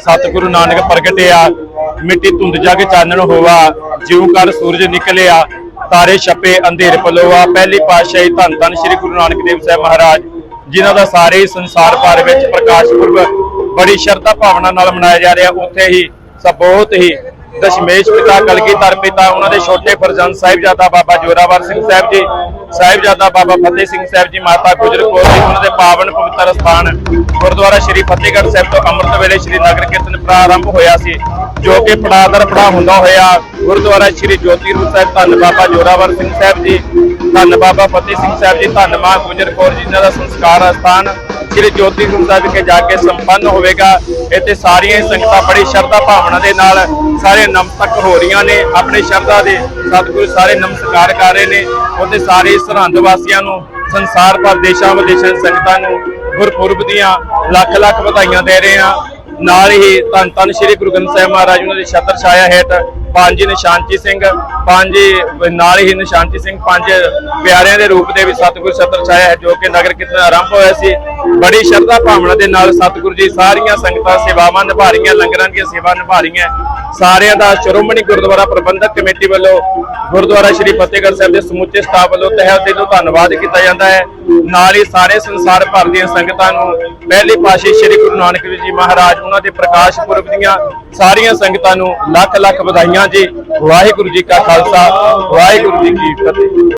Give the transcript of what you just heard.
ਸਤਿਗੁਰੂ ਨਾਨਕ ਪ੍ਰਗਟਿਆ, ਮਿੱਟੀ ਧੁੰਦ ਜਗ ਚਾਨਣ ਹੋਵਾ ਜਿਉ ਕਰ ਸੂਰਜ ਨਿਕਲਿਆ, ਤਾਰੇ ਛਪੇ ਅੰਧੇਰ ਪਲੋਵਾ ਪਹਿਲੀ ਪਾਤਸ਼ਾਹੀ ਧੰਨ ਧੰਨ ਸ੍ਰੀ ਗੁਰੂ ਨਾਨਕ ਦੇਵ ਸਾਹਿਬ ਮਹਾਰਾਜ, ਜਿਨ੍ਹਾਂ ਦਾ ਸਾਰੇ ਹੀ ਸੰਸਾਰ ਭਰ ਵਿੱਚ ਪ੍ਰਕਾਸ਼ ਪੁਰਬ ਬੜੀ ਸ਼ਰਧਾ ਭਾਵਨਾ ਨਾਲ ਮਨਾਇਆ ਜਾ ਰਿਹਾ, ਉੱਥੇ ਹੀ ਸਭ ਬਹੁਤ ਹੀ ਦਸ਼ਮੇਸ਼ ਪਿਤਾ ਕਲਗੀਧਰ ਪਿਤਾ, ਉਹਨਾਂ ਦੇ ਛੋਟੇ ਫਰਜ਼ੰਦ ਸਾਹਿਬਜ਼ਾਦਾ ਬਾਬਾ ਜੋਰਾਵਰ ਸਿੰਘ ਸਾਹਿਬ ਜੀ, ਸਾਹਿਬਜ਼ਾਦਾ ਬਾਬਾ ਫਤਿਹ ਸਿੰਘ ਸਾਹਿਬ ਜੀ, ਮਾਤਾ ਗੁਜਰ ਕੌਰ ਜੀ, ਉਹਨਾਂ ਦੇ ਪਾਵਨ ਪਵਿੱਤਰ ਸਥਾਨ ਗੁਰਦੁਆਰਾ ਸ਼੍ਰੀ ਫਤਿਹਗੜ੍ਹ ਸਾਹਿਬ ਤੋਂ ਅੰਮ੍ਰਿਤ ਵੇਲੇ ਸ਼੍ਰੀ ਨਗਰ ਕੀਰਤਨ ਪ੍ਰਾਰੰਭ ਹੋਇਆ ਸੀ, ਜੋ ਕਿ ਪੜਾਦਰ ਪੜਾ ਹੁੰਦਾ ਹੋਇਆ ਗੁਰਦੁਆਰਾ ਸ਼੍ਰੀ ਜੋਤੀ ਰੂਪ ਸਾਹਿਬ, ਧੰਨ ਬਾਬਾ ਜੋਰਾਵਰ ਸਿੰਘ ਸਾਹਿਬ ਜੀ, ਧੰਨ ਬਾਬਾ ਫਤਿਹ ਸਿੰਘ ਸਾਹਿਬ ਜੀ, ਧੰਨ ਮਾਂ ਗੁਜਰ ਕੌਰ ਜੀ ਇਹਨਾਂ ਦਾ ਸੰਸਕਾਰ ਸਥਾਨ ਸ਼੍ਰੀ ਜੋਤੀ ਰੂਪ ਸਾਹਿਬ ਵਿਖੇ ਜਾ ਕੇ ਸੰਪੰਨ ਹੋਵੇਗਾ, ਇੱਥੇ ਸਾਰੀਆਂ ਹੀ ਸੰਗਤਾਂ ਬੜੀ ਸ਼ਰਧਾ ਭਾਵਨਾ ਦੇ ਨਾਲ ਸਾਰੇ ਨਮਸਤਕ ਹੋ ਰਹੀਆਂ ਨੇ, ਆਪਣੇ ਸ਼ਰਧਾ ਦੇ ਸਤਿਗੁਰੂ ਸਾਰੇ ਨਮਸਕਾਰ ਕਰ ਰਹੇ ਨੇ ਉਹਦੇ ਸਾਰੇ ਸਰਹੰਦ ਵਾਸੀਆਂ ਨੂੰ, ਸੰਸਾਰ ਭਰ ਦੇਸ਼ਾਂ ਵਿਦੇਸ਼ਾਂ ਦੀਆਂ ਸੰਗਤਾਂ ਨੂੰ ਗੁਰਪੁਰਬ ਦੀਆਂ ਲੱਖ ਲੱਖ ਵਧਾਈਆਂ ਦੇ ਰਹੇ ਹਾਂ। ਨਾਲ ਹੀ ਧੰਨ ਧੰਨ ਸ੍ਰੀ ਗੁਰੂ ਗ੍ਰੰਥ ਸਾਹਿਬ ਮਹਾਰਾਜ ਉਹਨਾਂ ਦੀ ਛਤਰ ਛਾਇਆ ਹੇਠ ਪੰਜ ਨਿਸ਼ਾਨਚੀ ਸਿੰਘ, ਪੰਜ ਨਾਲ ਹੀ ਨਿਸ਼ਾਨਚੀ ਸਿੰਘ, ਪੰਜ ਪਿਆਰਿਆਂ ਦੇ ਰੂਪ ਦੇ ਵੀ ਸਤਿਗੁਰ ਛਤਰ ਛਾਇਆ ਹੈ, ਜੋ ਕਿ ਨਗਰ ਕੀਰਤਨ ਆਰੰਭ ਹੋਇਆ ਸੀ। ਬੜੀ ਸ਼ਰਧਾ ਭਾਵਨਾ ਦੇ ਨਾਲ ਸਤਿਗੁਰੂ ਜੀ ਸਾਰੀਆਂ ਸੰਗਤਾਂ, ਸੇਵਾਵਾਂ ਨਿਭਾ ਰਹੀਆਂ, ਲੰਗਰਾਂ ਦੀਆਂ ਸੇਵਾ ਨਿਭਾ ਰਹੀਆਂ। ਸਾਰਿਆਂ ਦਾ ਸ਼੍ਰੋਮਣੀ ਗੁਰਦੁਆਰਾ ਪ੍ਰਬੰਧਕ ਕਮੇਟੀ ਵੱਲੋਂ ਗੁਰਦੁਆਰਾ ਸ਼੍ਰੀ ਫਤਿਹਗੜ੍ਹ ਸਾਹਿਬ ਦੇ ਸਮੁੱਚੇ ਸਟਾਫ ਵੱਲੋਂ ਤਹਿ ਦਿਲੋਂ ਧੰਨਵਾਦ ਕੀਤਾ ਜਾਂਦਾ ਹੈ। ਨਾਲ ਹੀ ਸਾਰੇ ਸੰਸਾਰ ਭਰ ਦੀਆਂ ਸੰਗਤਾਂ ਨੂੰ ਪਹਿਲੀ ਪਾਤਸ਼ਾਹੀ ਸ੍ਰੀ ਗੁਰੂ ਨਾਨਕ ਦੇਵ ਜੀ ਮਹਾਰਾਜ, ਉਹਨਾਂ ਦੇ ਪ੍ਰਕਾਸ਼ ਪੁਰਬ ਦੀਆਂ ਸਾਰੀਆਂ ਸੰਗਤਾਂ ਨੂੰ ਲੱਖ ਲੱਖ ਵਧਾਈਆਂ ਜੀ। ਵਾਹਿਗੁਰੂ ਜੀ ਕਾ ਖਾਲਸਾ, ਵਾਹਿਗੁਰੂ ਜੀ ਕੀ ਫਤਿਹ।